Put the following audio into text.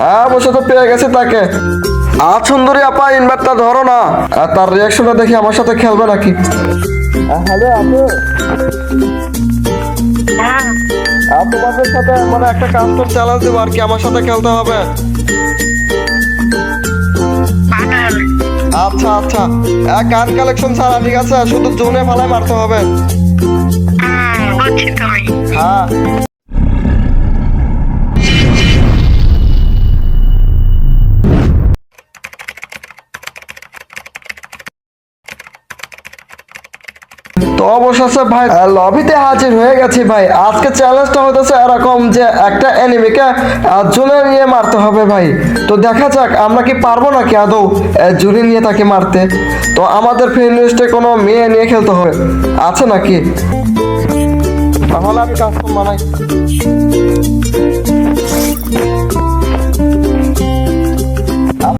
হ্যাঁ বসে তো পেয়ে গেছি তাকে। আর সুন্দরী আপা ইনভার্টটা ধরো না। আর তার রিয়াকশনটা দেখি আমার সাথে খেলবে নাকি। হ্যালো আপু। আর তোমাদের সাথে মানে একটা কাস্টম চ্যালেঞ্জ দেবো আর কি আমার সাথে খেলতে হবে। আচ্ছা আচ্ছা। এক কান কালেকশন ছাড়া ঠিক আছে? শুধু জোনে ফালায় মারতে হবে। তো অবশেষে ভাই লবিতে হাজির হয়ে গেছি ভাই। আজকে চ্যালেঞ্জটা হতেছে এরকম যে একটা এনিমিকে জুনে নিয়ে মারতে হবে ভাই। তো দেখা যাক, আমরা কি পারব নাকি আদৌ জুড়ে নিয়ে তাকে মারতে? তো আমাদের ফ্রেন্ড লিস্টে কোনো মেয়ে নিয়ে খেলতে হবে। আছে নাকি? তাহলে আমি কাস্টম বানাই।